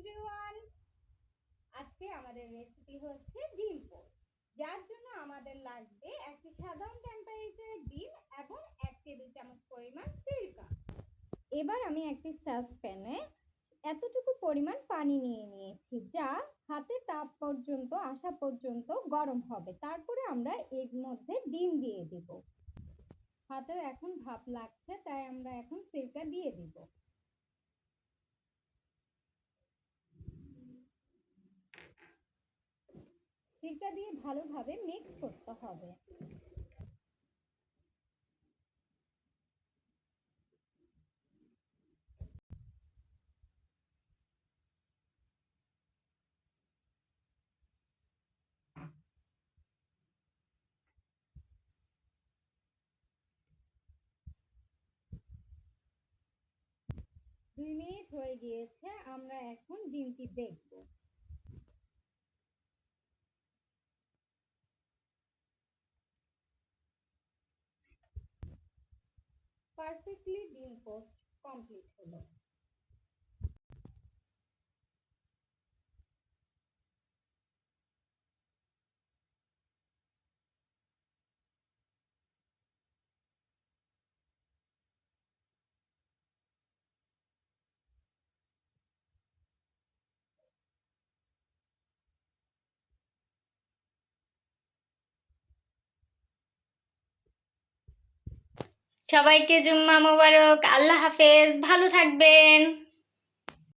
Everyone আজকে আমাদের recipe হচ্ছে ডিম পোস্ট যার জন্য আমাদের লাগবে একটি সাধারণ টেম্পারেচারের ডিম এবং এক টেবিল চামচ পরিমাণ সিরকা এবার আমি একটি সসপ্যানে এতটুকু পরিমাণ পানি নিয়ে নিয়েছি, যা হাতে তাপ পর্যন্ত, আসা পর্যন্ত গরম হবে। তারপরে আমরা এর মধ্যে ডিম দিয়ে দেব। হাতে এখন ভাপ লাগছে, তাই আমরা এখন সিরকা দিয়ে দিব। সিরকা দিয়ে ভালোভাবে মিক্স করতে হবে। দুই মিনিট হয়ে গিয়েছে আমরা এখন ডিমটি দেখব। পারফেক্টলি ডিম পোস্ট কমপ্লিট হলো। সবাইকে জুম্মা মোবারক আল্লাহ হাফেজ ভালো থাকবেন।